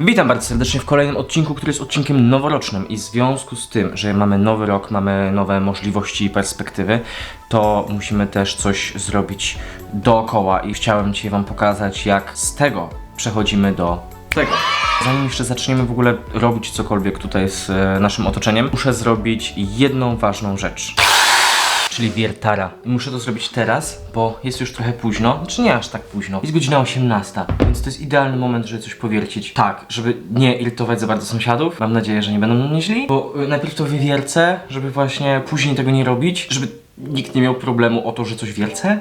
Witam bardzo serdecznie w kolejnym odcinku, który jest odcinkiem noworocznym i w związku z tym, że mamy nowy rok, mamy nowe możliwości i perspektywy, to musimy też coś zrobić dookoła i chciałem dzisiaj wam pokazać, jak z tego przechodzimy do tego. Zanim jeszcze zaczniemy w ogóle robić cokolwiek tutaj z e, naszym otoczeniem, muszę zrobić jedną ważną rzecz czyli wiertara. I muszę to zrobić teraz, bo jest już trochę późno. Znaczy nie aż tak późno. Jest godzina 18, więc to jest idealny moment, żeby coś powiercić. Tak, żeby nie irytować za bardzo sąsiadów. Mam nadzieję, że nie będą mnie źli, bo y, najpierw to wywiercę, żeby właśnie później tego nie robić, żeby nikt nie miał problemu o to, że coś wiercę.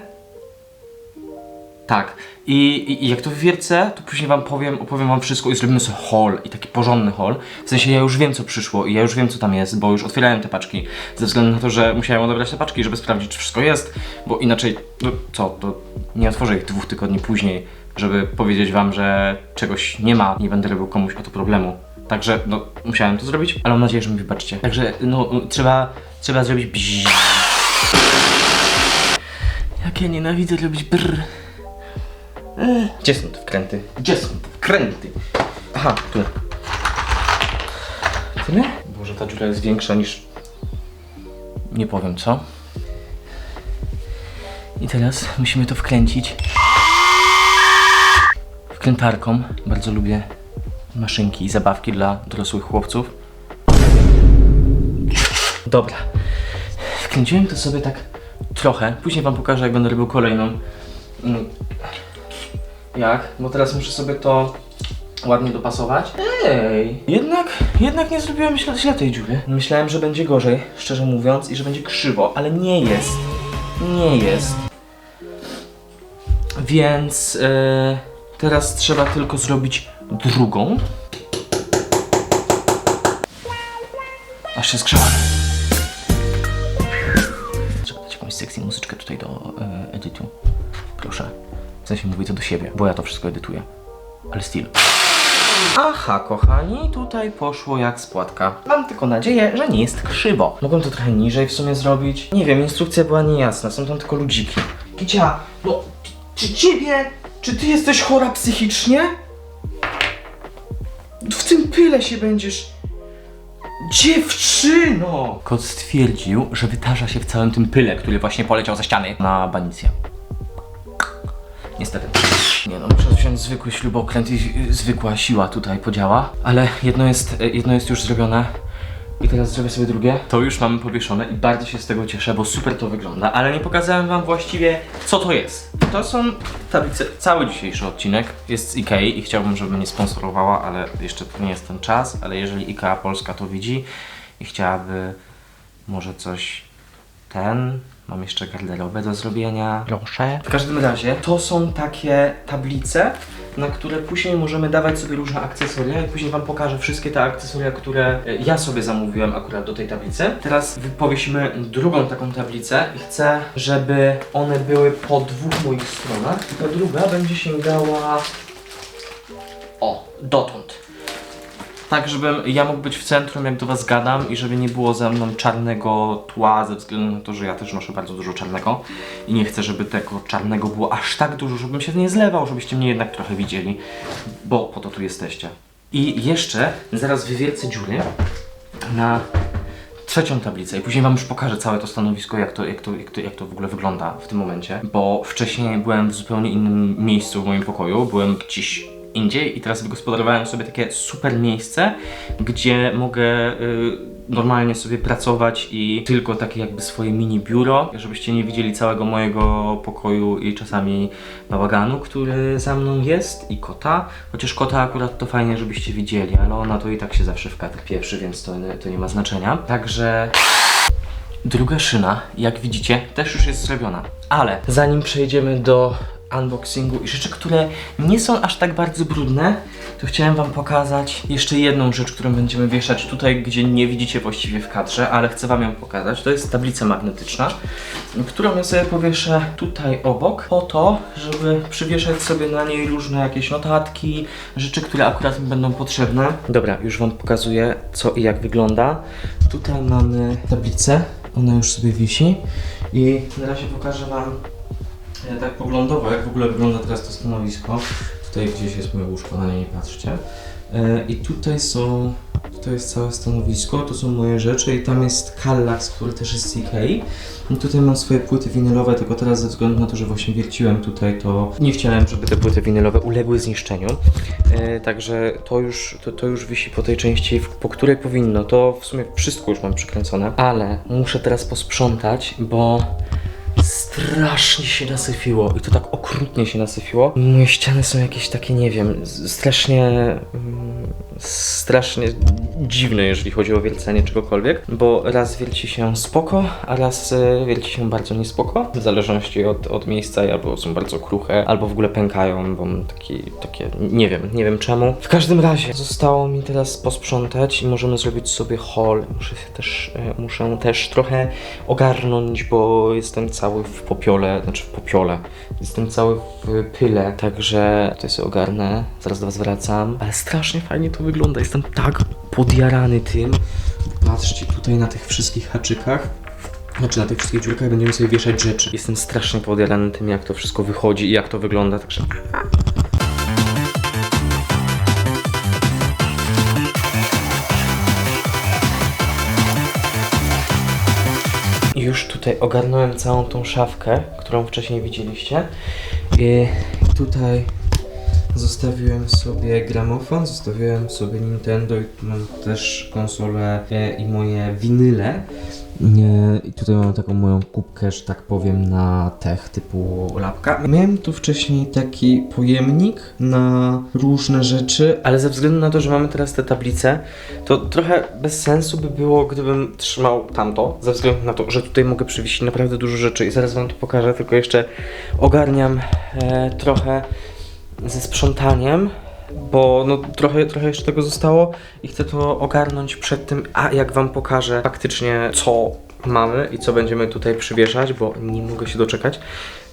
Tak. I, i, I jak to wywiercę, to później wam powiem, opowiem wam wszystko i zrobimy sobie haul i taki porządny haul. W sensie ja już wiem co przyszło i ja już wiem co tam jest, bo już otwierałem te paczki. Ze względu na to, że musiałem odebrać te paczki, żeby sprawdzić czy wszystko jest, bo inaczej, no co, to nie otworzę ich dwóch tygodni później, żeby powiedzieć wam, że czegoś nie ma, nie będę robił komuś o to problemu. Także, no, musiałem to zrobić, ale mam nadzieję, że mi wybaczycie. Także, no, trzeba, trzeba zrobić bzzz. Jak ja nienawidzę robić brr. Gdzie są te wkręty? Gdzie są te wkręty? Aha, tu. Tyle? Boże, ta dziura jest większa niż... Nie powiem, co? I teraz musimy to wkręcić. Wkrętarką. Bardzo lubię maszynki i zabawki dla dorosłych chłopców. Dobra. Wkręciłem to sobie tak trochę. Później wam pokażę, jak będę robił kolejną. Jak? Bo teraz muszę sobie to ładnie dopasować. Ej, jednak, jednak nie zrobiłem źle, źle tej dziury. Myślałem, że będzie gorzej, szczerze mówiąc, i że będzie krzywo, ale nie jest. Nie jest. Więc e, teraz trzeba tylko zrobić drugą. Aż się skrzała. Trzeba dać jakąś sexy muzyczkę tutaj do e, edytu. Proszę. W sensie mówię to do siebie, bo ja to wszystko edytuję. Ale styl. Aha, kochani, tutaj poszło jak spłatka. Mam tylko nadzieję, że nie jest krzywo. Mogłem to trochę niżej w sumie zrobić. Nie wiem, instrukcja była niejasna, są tam tylko ludziki. Kicia, no, czy ciebie, czy ty jesteś chora psychicznie? W tym pyle się będziesz... Dziewczyno! Kot stwierdził, że wytarza się w całym tym pyle, który właśnie poleciał ze ściany na banicję. Niestety. Nie no, muszę wziąć zwykły śrubokręt i zwykła siła tutaj podziała. Ale jedno jest, y, jedno jest już zrobione. I teraz zrobię sobie drugie. To już mamy powieszone i bardzo się z tego cieszę, bo super to wygląda. Ale nie pokazałem wam właściwie, co to jest. To są tablice. Cały dzisiejszy odcinek jest z Ikei i chciałbym, żeby mnie sponsorowała, ale jeszcze to nie jest ten czas. Ale jeżeli Ikea Polska to widzi i chciałaby może coś ten. Mam jeszcze garderobę do zrobienia. Proszę. W każdym razie to są takie tablice, na które później możemy dawać sobie różne akcesoria i później wam pokażę wszystkie te akcesoria, które e, ja sobie zamówiłem akurat do tej tablicy. Teraz powiesimy drugą taką tablicę i chcę, żeby one były po dwóch moich stronach. Ta druga będzie sięgała o, dotąd. Tak, żebym ja mógł być w centrum, jak do was gadam i żeby nie było ze mną czarnego tła, ze względu na to, że ja też noszę bardzo dużo czarnego i nie chcę, żeby tego czarnego było aż tak dużo, żebym się nie zlewał, żebyście mnie jednak trochę widzieli, bo po to tu jesteście. I jeszcze zaraz wywiercę dziury na trzecią tablicę i później wam już pokażę całe to stanowisko, jak to, jak, to, jak, to, jak to w ogóle wygląda w tym momencie, bo wcześniej byłem w zupełnie innym miejscu w moim pokoju, byłem gdzieś indziej i teraz wygospodarowałem sobie takie super miejsce, gdzie mogę y, normalnie sobie pracować i tylko takie jakby swoje mini biuro, żebyście nie widzieli całego mojego pokoju i czasami bałaganu, który za mną jest i kota, chociaż kota akurat to fajnie, żebyście widzieli, ale ona to i tak się zawsze w kadr pierwszy, więc to, to nie ma znaczenia. Także Druga szyna, jak widzicie, też już jest zrobiona. Ale zanim przejdziemy do unboxingu i rzeczy, które nie są aż tak bardzo brudne, to chciałem wam pokazać jeszcze jedną rzecz, którą będziemy wieszać tutaj, gdzie nie widzicie właściwie w kadrze, ale chcę wam ją pokazać. To jest tablica magnetyczna, którą ja sobie powieszę tutaj obok, po to, żeby przywieszać sobie na niej różne jakieś notatki, rzeczy, które akurat mi będą potrzebne. Dobra, już wam pokazuję, co i jak wygląda. Tutaj mamy tablicę, ona już sobie wisi i na razie pokażę wam tak poglądowo, jak w ogóle wygląda teraz to stanowisko. Tutaj gdzieś jest moje łóżko, na nie nie patrzcie. E, I tutaj są, tutaj jest całe stanowisko, to są moje rzeczy i tam jest Kallax, który też jest z Ikei. I tutaj mam swoje płyty winylowe, tylko teraz ze względu na to, że właśnie wierciłem tutaj, to nie chciałem, żeby te płyty winylowe uległy zniszczeniu. E, także to już, to, to już wisi po tej części, po której powinno. To w sumie wszystko już mam przykręcone, ale muszę teraz posprzątać, bo strasznie się nasyfiło i to tak okrutnie się nasyfiło. Moje ściany są jakieś takie, nie wiem, strasznie, mm, strasznie dziwne, jeżeli chodzi o wiercenie czegokolwiek, bo raz wierci się spoko, a raz e, wierci się bardzo niespoko, w zależności od, od miejsca, albo są bardzo kruche, albo w ogóle pękają, bo mam taki, takie, nie wiem, nie wiem czemu. W każdym razie zostało mi teraz posprzątać i możemy zrobić sobie haul. Muszę się też, e, muszę też trochę ogarnąć, bo jestem cały w popiole, znaczy w popiole, jestem cały w pyle, także tutaj sobie ogarnę, zaraz do was wracam, ale strasznie fajnie to wygląda, jestem tak podjarany tym. Patrzcie tutaj na tych wszystkich haczykach. Znaczy na tych wszystkich dziurkach będziemy sobie wieszać rzeczy. Jestem strasznie podjarany tym, jak to wszystko wychodzi i jak to wygląda, także Już tutaj ogarnąłem całą tą szafkę, którą wcześniej widzieliście. I tutaj zostawiłem sobie gramofon, zostawiłem sobie Nintendo i tu mam też konsolę e, i moje winyle. I tutaj mam taką moją kubkę, że tak powiem, na tech typu lapka. Miałem tu wcześniej taki pojemnik na różne rzeczy, ale ze względu na to, że mamy teraz te tablice, to trochę bez sensu by było, gdybym trzymał tamto, ze względu na to, że tutaj mogę przywieźć naprawdę dużo rzeczy i zaraz wam to pokażę, tylko jeszcze ogarniam e, trochę ze sprzątaniem, bo no trochę, trochę jeszcze tego zostało i chcę to ogarnąć przed tym, a jak wam pokażę faktycznie co mamy i co będziemy tutaj przywieszać, bo nie mogę się doczekać.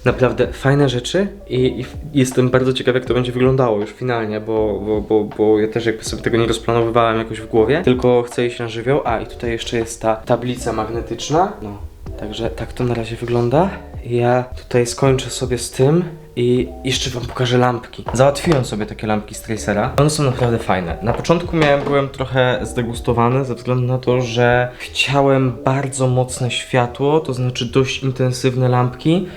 Naprawdę fajne rzeczy i, i jestem bardzo ciekaw jak to będzie wyglądało już finalnie, bo, bo, bo, bo ja też jakby sobie tego nie rozplanowywałem jakoś w głowie, tylko chcę iść na żywioł. A i tutaj jeszcze jest ta tablica magnetyczna. No, także tak to na razie wygląda. Ja tutaj skończę sobie z tym i jeszcze wam pokażę lampki. Załatwiłem sobie takie lampki z Tracera. One są naprawdę fajne. Na początku miałem, byłem trochę zdegustowany ze względu na to, że chciałem bardzo mocne światło, to znaczy dość intensywne lampki.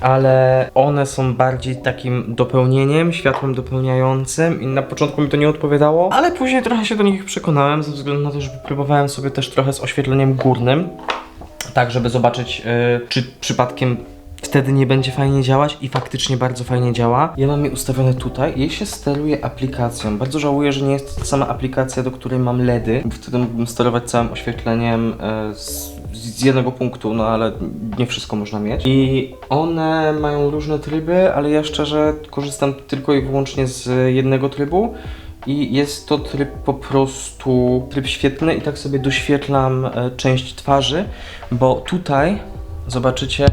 Ale one są bardziej takim dopełnieniem, światłem dopełniającym i na początku mi to nie odpowiadało, ale później trochę się do nich przekonałem ze względu na to, że próbowałem sobie też trochę z oświetleniem górnym tak, żeby zobaczyć, y, czy przypadkiem wtedy nie będzie fajnie działać i faktycznie bardzo fajnie działa. Ja mam je ustawione tutaj, jej się steruje aplikacją. Bardzo żałuję, że nie jest to sama aplikacja, do której mam LEDy. Wtedy mógłbym sterować całym oświetleniem y, z, z jednego punktu, no ale nie wszystko można mieć. I one mają różne tryby, ale ja szczerze korzystam tylko i wyłącznie z jednego trybu. I jest to tryb po prostu tryb świetlny i tak sobie doświetlam e, część twarzy, bo tutaj zobaczycie,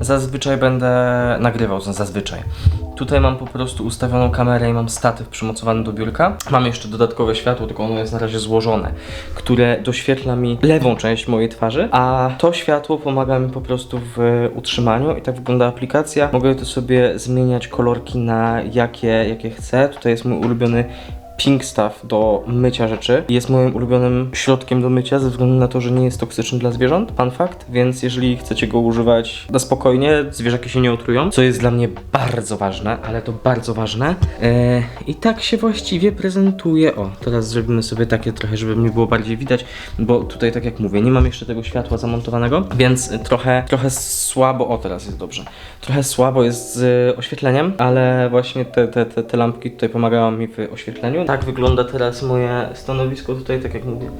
zazwyczaj będę nagrywał, z- zazwyczaj. Tutaj mam po prostu ustawioną kamerę i mam statyw przymocowany do biurka. Mam jeszcze dodatkowe światło, tylko ono jest na razie złożone, które doświetla mi lewą część mojej twarzy, a to światło pomaga mi po prostu w utrzymaniu i tak wygląda aplikacja. Mogę to sobie zmieniać kolorki na jakie, jakie chcę. Tutaj jest mój ulubiony Pink Stuff do mycia rzeczy. Jest moim ulubionym środkiem do mycia ze względu na to, że nie jest toksyczny dla zwierząt. Fun fact, więc jeżeli chcecie go używać na spokojnie, zwierzaki się nie otrują, co jest dla mnie bardzo ważne, ale to bardzo ważne. Eee, I tak się właściwie prezentuje. O, teraz zrobimy sobie takie trochę, żeby mnie było bardziej widać, bo tutaj tak jak mówię, nie mam jeszcze tego światła zamontowanego, więc trochę, trochę słabo, o teraz jest dobrze, trochę słabo jest z oświetleniem, ale właśnie te, te, te, te lampki tutaj pomagają mi w oświetleniu. Tak wygląda teraz moje stanowisko tutaj, tak jak mówię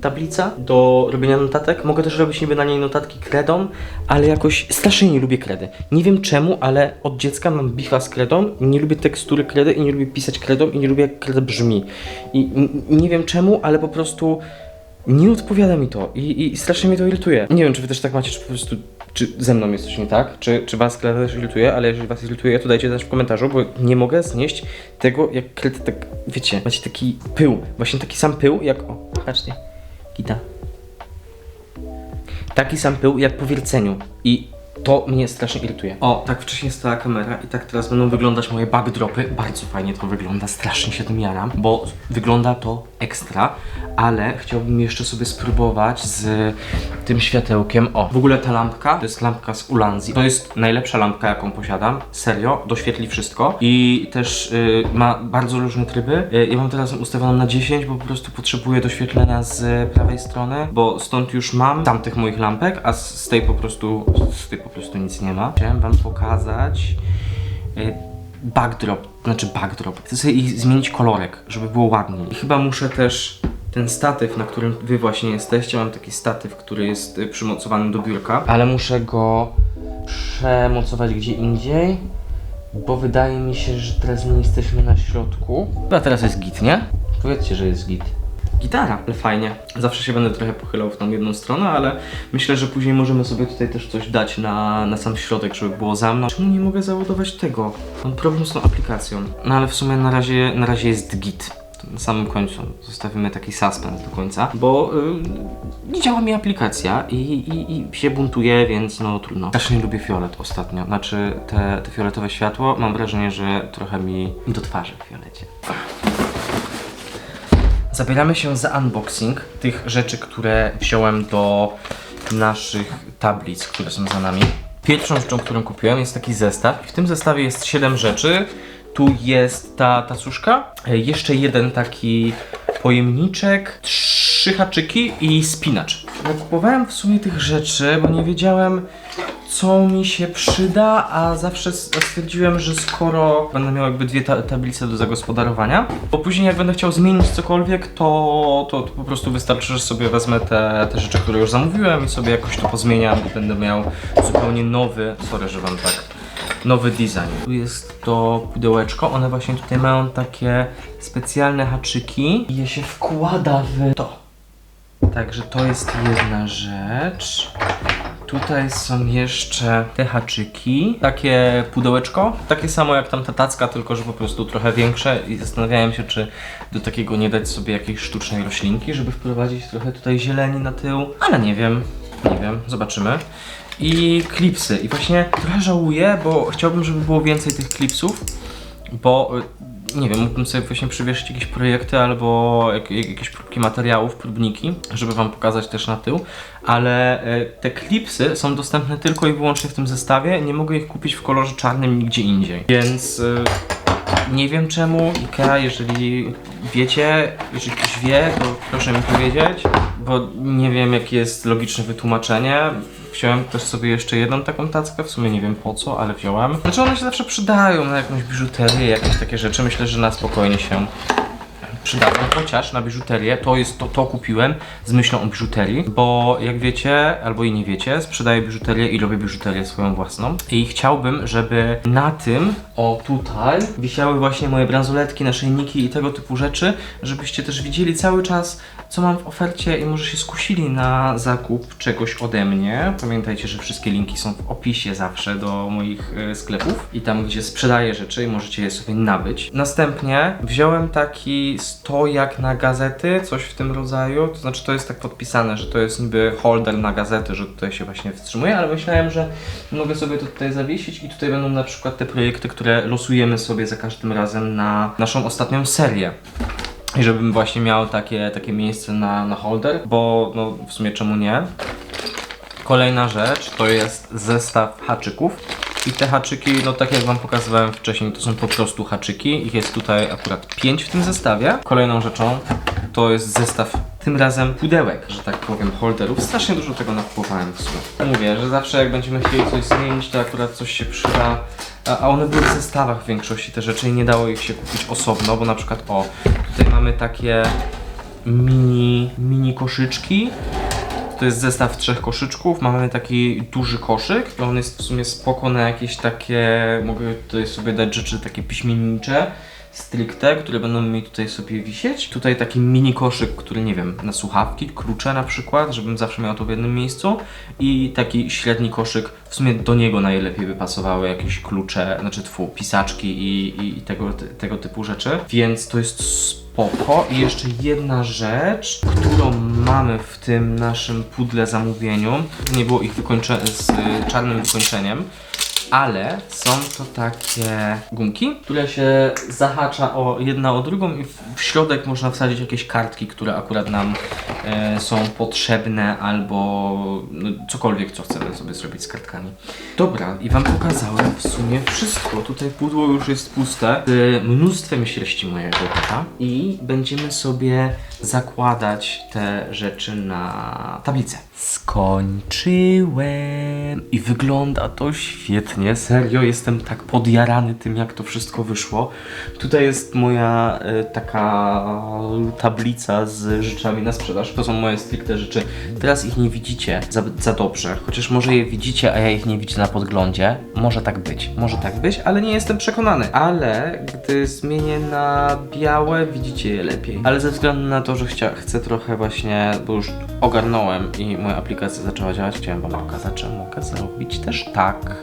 tablica do robienia notatek. Mogę też robić niby na niej notatki kredą, ale jakoś strasznie nie lubię kredy. Nie wiem czemu, ale od dziecka mam bicha z kredą. Nie lubię tekstury kredy i nie lubię pisać kredą i nie lubię jak kreda brzmi. I nie wiem czemu, ale po prostu nie odpowiada mi to i, i strasznie mnie to irytuje. Nie wiem, czy wy też tak macie, czy po prostu czy ze mną jest coś nie tak, czy, czy was kreda też irytuje, ale jeżeli was irytuje, to dajcie też w komentarzu, bo nie mogę znieść tego, jak kredy tak, wiecie, macie taki pył, właśnie taki sam pył, jak, o, patrzcie, Kita. Taki sam pył jak po wierceniu. I To mnie strasznie irytuje. O, tak wcześniej stała kamera i tak teraz będą wyglądać moje backdropy. Bardzo fajnie to wygląda, strasznie się tym jaram, bo wygląda to ekstra, ale chciałbym jeszcze sobie spróbować z tym światełkiem. O, w ogóle ta lampka to jest lampka z Ulanzi. To jest najlepsza lampka, jaką posiadam. Serio, doświetli wszystko i też y, ma bardzo różne tryby. Y, ja mam teraz ustawioną na 10, bo po prostu potrzebuję doświetlenia z prawej strony, bo stąd już mam tamtych moich lampek, a z, z tej po prostu z tej po prostu nic nie ma. Chciałem wam pokazać y, backdrop, znaczy backdrop. Chcę sobie ich zmienić kolorek, żeby było ładniej. I chyba muszę też ten statyw, na którym wy właśnie jesteście, mam taki statyw, który jest y, przymocowany do biurka, ale muszę go przemocować gdzie indziej, bo wydaje mi się, że teraz nie jesteśmy na środku. Chyba teraz jest git, nie? Powiedzcie, że jest git. Gitara, ale fajnie. Zawsze się będę trochę pochylał w tą jedną stronę, ale myślę, że później możemy sobie tutaj też coś dać na, na sam środek, żeby było za mną. Czemu nie mogę załadować tego? Mam problem z tą aplikacją. No ale w sumie na razie, na razie jest git. Na samym końcu zostawimy taki suspens do końca, bo yy, nie działa mi aplikacja i, i, i się buntuje, więc no trudno. Nie lubię fiolet ostatnio, znaczy te, te fioletowe światło, mam wrażenie, że trochę mi do twarzy w fiolecie. Zabieramy się za unboxing tych rzeczy, które wziąłem do naszych tablic, które są za nami. Pierwszą rzeczą, którą kupiłem jest taki zestaw. W tym zestawie jest 7 rzeczy. Tu jest ta tacuszka, e, jeszcze jeden taki pojemniczek, trzy haczyki i spinacz. Kupowałem w sumie tych rzeczy, bo nie wiedziałem co mi się przyda, a zawsze stwierdziłem, że skoro będę miał jakby dwie ta tablice do zagospodarowania, bo później jak będę chciał zmienić cokolwiek, to, to, to po prostu wystarczy, że sobie wezmę te, te rzeczy, które już zamówiłem i sobie jakoś to pozmieniam i będę miał zupełnie nowy, sorry, że wam tak, nowy design. Tu jest to pudełeczko, one właśnie tutaj mają takie specjalne haczyki i je się wkłada w to. Także to jest jedna rzecz. Tutaj są jeszcze te haczyki, takie pudełeczko, takie samo jak tamta tacka, tylko że po prostu trochę większe. I zastanawiałem się, czy do takiego nie dać sobie jakiejś sztucznej roślinki, żeby wprowadzić trochę tutaj zieleni na tył, ale nie wiem, nie wiem, zobaczymy. I klipsy. I właśnie trochę żałuję, bo chciałbym, żeby było więcej tych klipsów, bo nie wiem, mógłbym sobie właśnie przywieszyć jakieś projekty albo jak, jak, jakieś próbki materiałów, próbniki, żeby wam pokazać też na tył, ale e, te klipsy są dostępne tylko i wyłącznie w tym zestawie, nie mogę ich kupić w kolorze czarnym nigdzie indziej, więc e, nie wiem czemu IKEA, jeżeli wiecie, jeżeli ktoś wie, to proszę mi powiedzieć, bo nie wiem jakie jest logiczne wytłumaczenie. Wziąłem też sobie jeszcze jedną taką tackę, w sumie nie wiem po co, ale wziąłem. Znaczy one się zawsze przydają na jakąś biżuterię, jakieś takie rzeczy. Myślę, że na spokojnie się przydadzą, chociaż na biżuterię to jest to, to kupiłem z myślą o biżuterii, bo jak wiecie, albo i nie wiecie, sprzedaję biżuterię i robię biżuterię swoją własną i chciałbym, żeby na tym, o tutaj, wisiały właśnie moje bransoletki, naszyjniki i tego typu rzeczy, żebyście też widzieli cały czas, co mam w ofercie i może się skusili na zakup czegoś ode mnie. Pamiętajcie, że wszystkie linki są w opisie zawsze do moich e, sklepów i tam, gdzie sprzedaję rzeczy i możecie je sobie nabyć. Następnie wziąłem taki stojak na gazety, coś w tym rodzaju, to znaczy to jest tak podpisane, że to jest niby holder na gazety, że tutaj się właśnie wstrzymuje, ale myślałem, że mogę sobie to tutaj zawiesić i tutaj będą na przykład te projekty, które losujemy sobie za każdym razem na naszą ostatnią serię. I żebym właśnie miał takie, takie miejsce na, na holder, bo no w sumie czemu nie? Kolejna rzecz to jest zestaw haczyków. I te haczyki, no tak jak Wam pokazywałem wcześniej, to są po prostu haczyki. Ich jest tutaj akurat 5 w tym zestawie. Kolejną rzeczą to jest zestaw, tym razem pudełek, że tak powiem, holderów. Strasznie dużo tego nakupowałem w sumie. Mówię, że zawsze jak będziemy chcieli coś zmienić, to akurat coś się przyda. A one były w zestawach w większości te rzeczy i nie dało ich się kupić osobno, bo na przykład o, tutaj mamy takie mini, mini koszyczki. To jest zestaw trzech koszyczków. Mamy taki duży koszyk. On jest w sumie spoko na jakieś takie. Mogę tutaj sobie dać rzeczy takie piśmiennicze. Stricte, które będą mi tutaj sobie wisieć. Tutaj taki mini koszyk, który nie wiem, na słuchawki, klucze na przykład, żebym zawsze miał to w jednym miejscu. I taki średni koszyk, w sumie do niego najlepiej by pasowały jakieś klucze, znaczy tfu, pisaczki i, i tego, tego typu rzeczy. Więc to jest spoko. I jeszcze jedna rzecz, którą mamy w tym naszym pudle zamówieniu. Nie było ich wykończe- z czarnym wykończeniem. Ale są to takie gumki, które się zahacza o jedna o drugą i w, środek można wsadzić jakieś kartki, które akurat nam e, są potrzebne albo no, cokolwiek, co chcemy sobie zrobić z kartkami. Dobra, i wam pokazałem w sumie wszystko. Tutaj pudło już jest puste z mnóstwem sierści mojego kota i będziemy sobie zakładać te rzeczy na tablicę. Skończyłem i wygląda to świetnie. Serio, jestem tak podjarany tym, jak to wszystko wyszło. Tutaj jest moja e, taka tablica z rzeczami na sprzedaż. To są moje stricte rzeczy. Teraz ich nie widzicie za, za dobrze, chociaż może je widzicie, a ja ich nie widzę na podglądzie. Może tak być, może tak być, ale nie jestem przekonany. Ale gdy zmienię na białe, widzicie je lepiej. Ale ze względu na to, że chcia, chcę trochę właśnie, bo już ogarnąłem i moja aplikacja zaczęła działać, chciałem wam pokazać, że mogę zrobić też tak.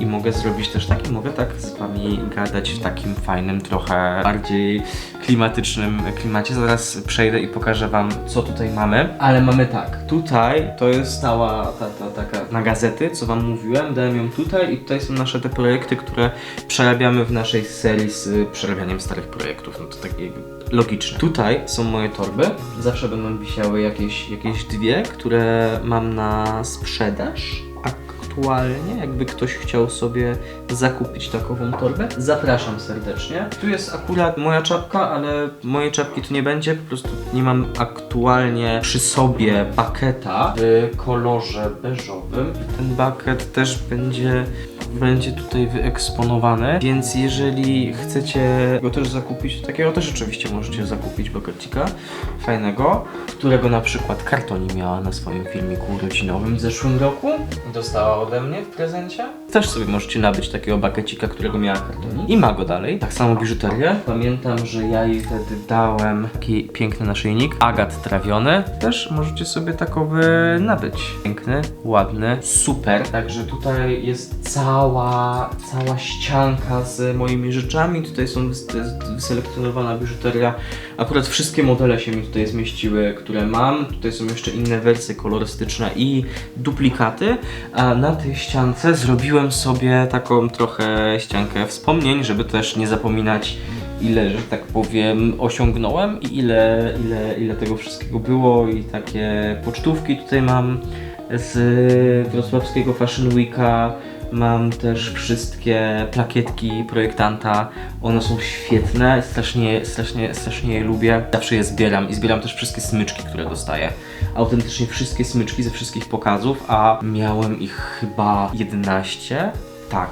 I mogę zrobić też tak i mogę tak z wami gadać w takim fajnym, trochę bardziej klimatycznym klimacie. Zaraz przejdę i pokażę wam, co tutaj mamy. Ale mamy tak, tutaj to jest stała ta, ta taka na gazety, co wam mówiłem, dałem ją tutaj i tutaj są nasze te projekty, które przerabiamy w naszej serii z przerabianiem starych projektów. No to tak jakby logiczne. Tutaj są moje torby. Zawsze będą wisiały jakieś, jakieś dwie, które mam na sprzedaż. Aktualnie, jakby ktoś chciał sobie zakupić takową torbę, zapraszam serdecznie. Tu jest akurat moja czapka, ale mojej czapki tu nie będzie, po prostu nie mam aktualnie przy sobie baketa w kolorze beżowym. Ten baket też będzie będzie tutaj wyeksponowany, więc jeżeli chcecie go też zakupić, takiego też oczywiście możecie zakupić bakecika fajnego, którego na przykład Kartoni miała na swoim filmiku urodzinowym w zeszłym roku. Dostała ode mnie w prezencie. Też sobie możecie nabyć takiego bakecika, którego miała Kartoni i ma go dalej. Tak samo biżuterię. Pamiętam, że ja jej wtedy dałem taki piękny naszyjnik, agat trawiony. Też możecie sobie takowy nabyć. Piękny, ładny, super. Także tutaj jest cała, cała ścianka z moimi rzeczami. Tutaj są wys- wyselekcjonowana biżuteria. Akurat wszystkie modele się mi tutaj zmieściły, które mam. Tutaj są jeszcze inne wersje kolorystyczne i duplikaty. A na tej ściance zrobiłem sobie taką trochę ściankę wspomnień, żeby też nie zapominać ile, że tak powiem, osiągnąłem i ile, ile, ile tego wszystkiego było i takie pocztówki tutaj mam z wrocławskiego Fashion Weeka. Mam też wszystkie plakietki projektanta. One są świetne, strasznie, strasznie, strasznie je lubię. Zawsze je zbieram i zbieram też wszystkie smyczki, które dostaję. Autentycznie wszystkie smyczki ze wszystkich pokazów, a miałem ich chyba 11. Tak,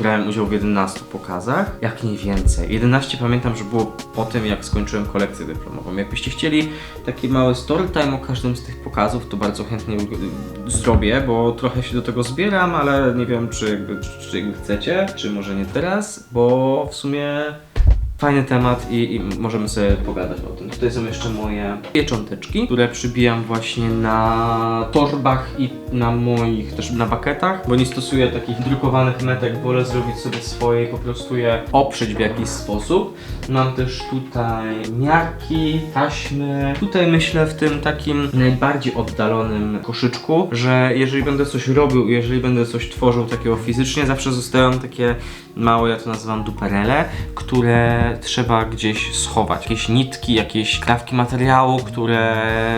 brałem udział w 11 pokazach, jak nie więcej. 11 pamiętam, że było po tym, jak skończyłem kolekcję dyplomową. Jakbyście chcieli taki mały story time o każdym z tych pokazów, to bardzo chętnie zrobię, bo trochę się do tego zbieram, ale nie wiem, czy jakby, czy, czy jakby chcecie, czy może nie teraz, bo w sumie fajny temat i, i możemy sobie pogadać o tym. Tutaj są jeszcze moje piecząteczki, które przybijam właśnie na torbach i na moich też na baketach, bo nie stosuję takich drukowanych metek, wolę zrobić sobie swoje i po prostu je oprzeć w jakiś sposób. Mam też tutaj miarki, taśmy. Tutaj myślę w tym takim najbardziej oddalonym koszyczku, że jeżeli będę coś robił, jeżeli będę coś tworzył takiego fizycznie, zawsze zostają takie małe, ja to nazywam duperele, które trzeba gdzieś schować. Jakieś nitki, jakieś krawki materiału, które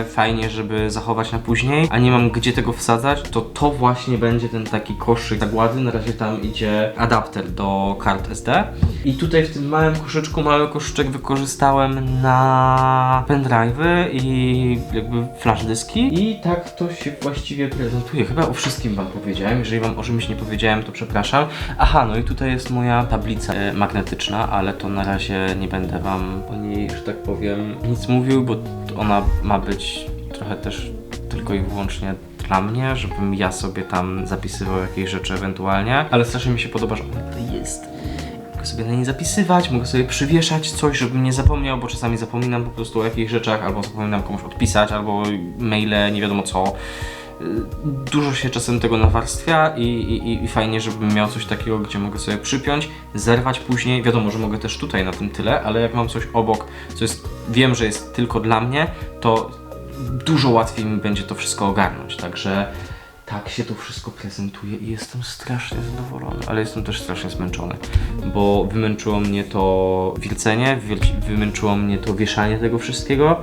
fajnie, żeby zachować na później, a nie mam gdzie tego wsadzać, to to właśnie będzie ten taki koszyk zagłady. Na razie tam idzie adapter do kart SD. I tutaj w tym małym koszyczku, mały koszyczek wykorzystałem na pendrive'y i jakby flash dyski. I tak to się właściwie prezentuje. Chyba o wszystkim wam powiedziałem. Jeżeli wam o czymś nie powiedziałem, to przepraszam. Aha, no i tutaj jest moja tablica e, magnetyczna, ale to na razie nie będę wam o niej, że tak powiem, nic mówił, bo ona ma być trochę też tylko i wyłącznie dla mnie, żebym ja sobie tam zapisywał jakieś rzeczy ewentualnie, ale strasznie mi się podoba, że ona tutaj jest. sobie na nie zapisywać, mogę sobie przywieszać coś, żebym nie zapomniał, bo czasami zapominam po prostu o jakichś rzeczach, albo zapominam komuś odpisać, albo maile, nie wiadomo co. Y, Dużo się czasem tego nawarstwia i, i, i fajnie, żebym miał coś takiego, gdzie mogę sobie przypiąć, zerwać później. Wiadomo, że mogę też tutaj na tym tyle, ale jak mam coś obok, co jest, wiem, że jest tylko dla mnie, to dużo łatwiej mi będzie to wszystko ogarnąć. Także tak się to wszystko prezentuje i jestem strasznie zadowolony, ale jestem też strasznie zmęczony, bo wymęczyło mnie to wilcenie, wymęczyło mnie to wieszanie tego wszystkiego,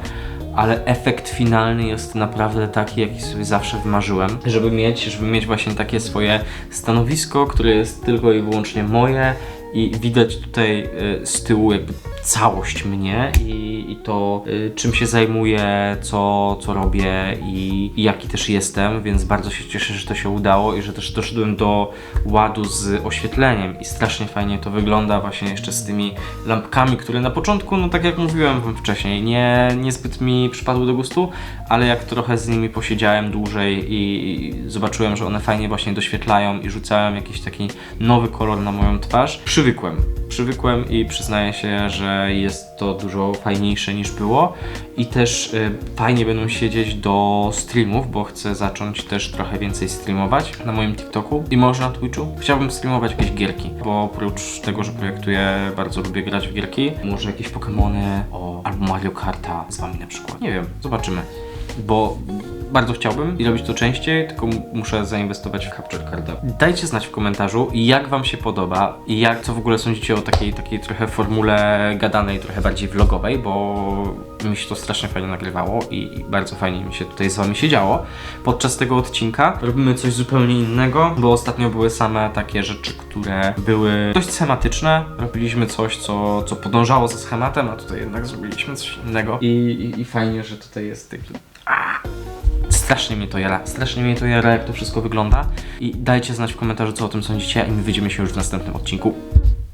ale efekt finalny jest naprawdę taki, jaki sobie zawsze wymarzyłem, żeby mieć, żeby mieć właśnie takie swoje stanowisko, które jest tylko i wyłącznie moje i widać tutaj y, z tyłu jakby całość mnie i, i to y, czym się zajmuję, co, co robię i, i jaki też jestem, więc bardzo się cieszę, że to się udało i że też doszedłem do ładu z oświetleniem i strasznie fajnie to wygląda właśnie jeszcze z tymi lampkami, które na początku, no tak jak mówiłem wam wcześniej, nie, niezbyt mi przypadły do gustu, ale jak trochę z nimi posiedziałem dłużej i, i zobaczyłem, że one fajnie właśnie doświetlają i rzucają jakiś taki nowy kolor na moją twarz, przywykłem. Przywykłem i przyznaję się, że jest to dużo fajniejsze niż było i też y, fajnie będą siedzieć do streamów, bo chcę zacząć też trochę więcej streamować na moim TikToku i może na Twitchu. Chciałbym streamować jakieś gierki, bo oprócz tego, że projektuję, bardzo lubię grać w gierki. Może jakieś Pokémony albo Mario Karta z wami na przykład. Nie wiem, zobaczymy. Bo bardzo chciałbym i robić to częściej, tylko muszę zainwestować w Capture Carda. Dajcie znać w komentarzu, jak wam się podoba i jak, co w ogóle sądzicie o takiej, takiej trochę formule gadanej, trochę bardziej vlogowej, bo mi się to strasznie fajnie nagrywało i bardzo fajnie mi się tutaj z wami siedziało. Podczas tego odcinka robimy coś zupełnie innego, bo ostatnio były same takie rzeczy, które były dość schematyczne. Robiliśmy coś, co, co podążało za schematem, a tutaj jednak zrobiliśmy coś innego. I, i, i fajnie, że tutaj jest taki Strasznie mnie to jara, strasznie mnie to jara, jak to wszystko wygląda. I dajcie znać w komentarzu, co o tym sądzicie, i my widzimy się już w następnym odcinku.